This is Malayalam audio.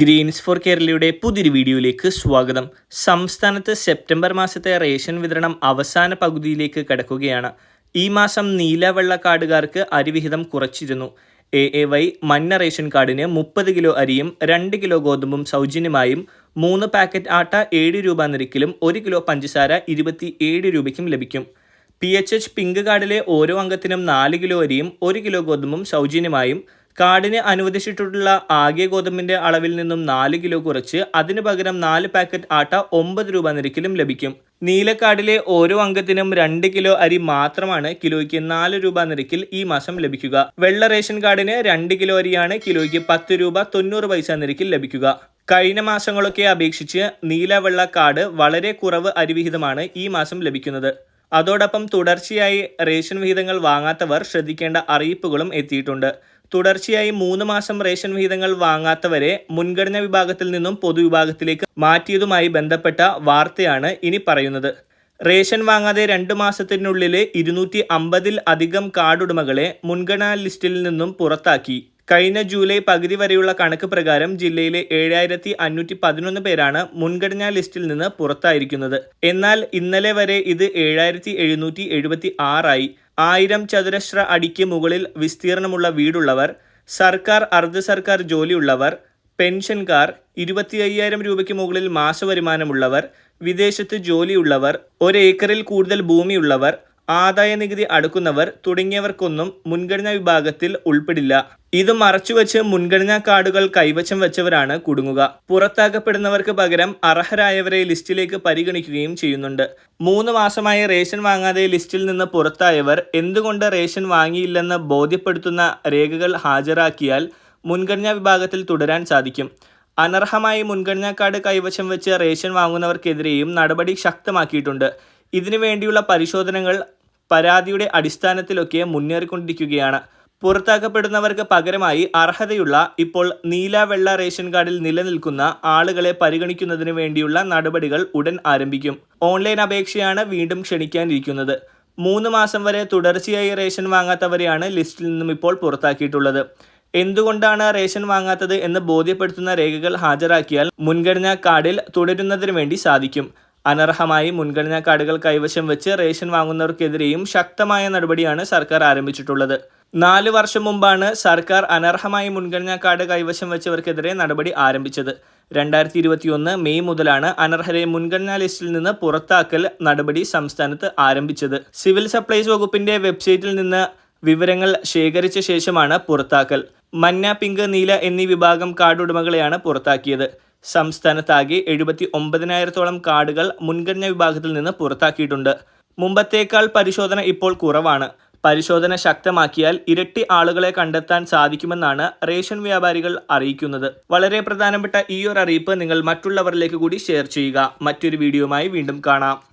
ഗ്രീൻസ് ഫോർ കേരളയുടെ പുതിയൊരു വീഡിയോയിലേക്ക് സ്വാഗതം. സംസ്ഥാനത്ത് സെപ്റ്റംബർ മാസത്തെ റേഷൻ വിതരണം അവസാന പകുതിയിലേക്ക് കടക്കുകയാണ്. ഈ മാസം നീല വെള്ള കാർഡുകാർക്ക് അരിവിഹിതം കുറച്ചിരുന്നു. എ എ വൈ മഞ്ഞ റേഷൻ കാർഡിന് മുപ്പത് കിലോ അരിയും രണ്ട് കിലോ ഗോതമ്പും സൗജന്യമായും മൂന്ന് പാക്കറ്റ് ആട്ട ഏഴ് രൂപ നിരക്കിലും ഒരു കിലോ പഞ്ചസാര ഇരുപത്തി ഏഴ് രൂപയ്ക്കും ലഭിക്കും. പി എച്ച് എച്ച് പിങ്ക് കാർഡിലെ ഓരോ അംഗത്തിനും നാല് കിലോ അരിയും ഒരു കിലോ ഗോതമ്പും സൗജന്യമായും കാർഡിന് അനുവദിച്ചിട്ടുള്ള ആകെ ഗോതമ്പിന്റെ അളവിൽ നിന്നും നാല് കിലോ കുറച്ച് അതിനു പകരം നാല് പാക്കറ്റ് ആട്ട ഒമ്പത് രൂപ നിരക്കിലും ലഭിക്കും. നീലക്കാടിലെ ഓരോ അംഗത്തിനും രണ്ട് കിലോ അരി മാത്രമാണ് കിലോയ്ക്ക് നാല് രൂപ നിരക്കിൽ ഈ മാസം ലഭിക്കുക. വെള്ള റേഷൻ കാർഡിന് രണ്ട് കിലോ അരിയാണ് കിലോയ്ക്ക് പത്ത് രൂപ തൊണ്ണൂറ് പൈസ നിരക്കിൽ ലഭിക്കുക. കഴിഞ്ഞ മാസങ്ങളൊക്കെ അപേക്ഷിച്ച് നീല വെള്ള കാർഡ് വളരെ കുറവ് അരിവിഹിതമാണ് ഈ മാസം ലഭിക്കുന്നത്. അതോടൊപ്പം തുടർച്ചയായി റേഷൻ വിഹിതങ്ങൾ വാങ്ങാത്തവർ ശ്രദ്ധിക്കേണ്ട അറിയിപ്പുകളും എത്തിയിട്ടുണ്ട്. തുടർച്ചയായി മൂന്ന് മാസം റേഷൻ വിഹിതങ്ങൾ വാങ്ങാത്തവരെ മുൻഗണന വിഭാഗത്തിൽ നിന്നും പൊതുവിഭാഗത്തിലേക്ക് മാറ്റിയതുമായി ബന്ധപ്പെട്ട വാർത്തയാണ് ഇനി പറയുന്നത്. റേഷൻ വാങ്ങാതെ രണ്ട് മാസത്തിനുള്ളിൽ ഇരുന്നൂറ്റി അമ്പതിൽ അധികം കാർഡുടമകളെ മുൻഗണനാ ലിസ്റ്റിൽ നിന്നും പുറത്താക്കി. കഴിഞ്ഞ ജൂലൈ പകുതി വരെയുള്ള കണക്ക് പ്രകാരം ജില്ലയിലെ ഏഴായിരത്തി അഞ്ഞൂറ്റി പതിനൊന്ന് പേരാണ് മുൻഗണനാ ലിസ്റ്റിൽ നിന്ന് പുറത്തായിരിക്കുന്നത്. എന്നാൽ ഇന്നലെ വരെ ഇത് ഏഴായിരത്തി എഴുന്നൂറ്റി എഴുപത്തി ആറായി. ആയിരം ചതുരശ്ര അടിക്ക് മുകളിൽ വിസ്തീർണമുള്ള വീടുള്ളവർ സർക്കാർ അർദ്ധ സർക്കാർ ജോലിയുള്ളവർ പെൻഷൻകാർ ഇരുപത്തി അയ്യായിരം രൂപയ്ക്ക് മുകളിൽ മാസവരുമാനമുള്ളവർ വിദേശത്ത് ജോലിയുള്ളവർ ഒരേക്കറിൽ കൂടുതൽ ഭൂമിയുള്ളവർ ആദായ നികുതി അടക്കുന്നവർ തുടങ്ങിയവർക്കൊന്നും മുൻഗണനാ വിഭാഗത്തിൽ ഉൾപ്പെടില്ല. ഇത് മറച്ചുവെച്ച് മുൻഗണനാ കാർഡുകൾ കൈവശം വെച്ചവരാണ് കുടുങ്ങുക. പുറത്താക്കപ്പെടുന്നവർക്ക് പകരം അർഹരായവരെ ലിസ്റ്റിലേക്ക് പരിഗണിക്കുകയും ചെയ്യുന്നുണ്ട്. മൂന്ന് മാസമായി റേഷൻ വാങ്ങാതെ ലിസ്റ്റിൽ നിന്ന് പുറത്തായവർ എന്തുകൊണ്ട് റേഷൻ വാങ്ങിയില്ലെന്ന് ബോധ്യപ്പെടുത്തുന്ന രേഖകൾ ഹാജരാക്കിയാൽ മുൻഗണനാ വിഭാഗത്തിൽ തുടരാൻ സാധിക്കും. അനർഹമായി മുൻഗണനാ കാർഡ് കൈവശം വെച്ച് റേഷൻ വാങ്ങുന്നവർക്കെതിരെയും നടപടി ശക്തമാക്കിയിട്ടുണ്ട്. ഇതിനു വേണ്ടിയുള്ള പരിശോധനകൾ പരാതിയുടെ അടിസ്ഥാനത്തിലൊക്കെ മുന്നേറിക്കൊണ്ടിരിക്കുകയാണ്. പുറത്താക്കപ്പെടുന്നവർക്ക് പകരമായി അർഹതയുള്ള ഇപ്പോൾ നീല വെള്ള റേഷൻ കാർഡിൽ നിലനിൽക്കുന്ന ആളുകളെ പരിഗണിക്കുന്നതിന് വേണ്ടിയുള്ള നടപടികൾ ഉടൻ ആരംഭിക്കും. ഓൺലൈൻ അപേക്ഷയാണ് വീണ്ടും ക്ഷണിക്കാനിരിക്കുന്നത്. മൂന്ന് മാസം വരെ തുടർച്ചയായി റേഷൻ വാങ്ങാത്തവരെയാണ് ലിസ്റ്റിൽ നിന്നും ഇപ്പോൾ പുറത്താക്കിയിട്ടുള്ളത്. എന്തുകൊണ്ടാണ് റേഷൻ വാങ്ങാത്തത് എന്ന് ബോധ്യപ്പെടുത്തുന്ന രേഖകൾ ഹാജരാക്കിയാൽ മുൻഗണനാ കാർഡിൽ തുടരുന്നതിന് വേണ്ടി സാധിക്കും. അനർഹമായി മുൻഗണനാ കാർഡുകൾ കൈവശം വെച്ച് റേഷൻ വാങ്ങുന്നവർക്കെതിരെയും ശക്തമായ നടപടിയാണ് സർക്കാർ ആരംഭിച്ചിട്ടുള്ളത്. നാല് വർഷം മുമ്പാണ് സർക്കാർ അനർഹമായി മുൻഗണനാ കാർഡ് കൈവശം വെച്ചവർക്കെതിരെ നടപടി ആരംഭിച്ചത്. രണ്ടായിരത്തി ഇരുപത്തിയൊന്ന് മെയ് മുതലാണ് അനർഹരെ മുൻഗണനാ ലിസ്റ്റിൽ നിന്ന് പുറത്താക്കൽ നടപടി സംസ്ഥാനത്ത് ആരംഭിച്ചത്. സിവിൽ സപ്ലൈസ് വകുപ്പിന്റെ വെബ്സൈറ്റിൽ നിന്ന് വിവരങ്ങൾ ശേഖരിച്ച ശേഷമാണ് പുറത്താക്കൽ. മഞ്ഞ പിങ്ക് നീല എന്നീ വിഭാഗം കാർഡ് ഉടമകളെയാണ് പുറത്താക്കിയത്. സംസ്ഥാനത്താകെ എഴുപത്തി ഒമ്പതിനായിരത്തോളം കാർഡുകൾ മുൻഗണന വിഭാഗത്തിൽ നിന്ന് പുറത്താക്കിയിട്ടുണ്ട്. മുമ്പത്തേക്കാൾ പരിശോധന ഇപ്പോൾ കുറവാണ്. പരിശോധന ശക്തമാക്കിയാൽ ഇരട്ടി ആളുകളെ കണ്ടെത്താൻ സാധിക്കുമെന്നാണ് റേഷൻ വ്യാപാരികൾ അറിയിക്കുന്നത്. വളരെ പ്രധാനപ്പെട്ട ഈ ഒരു അറിയിപ്പ് നിങ്ങൾ മറ്റുള്ളവരിലേക്ക് കൂടി ഷെയർ ചെയ്യുക. മറ്റൊരു വീഡിയോയുമായി വീണ്ടും കാണാം.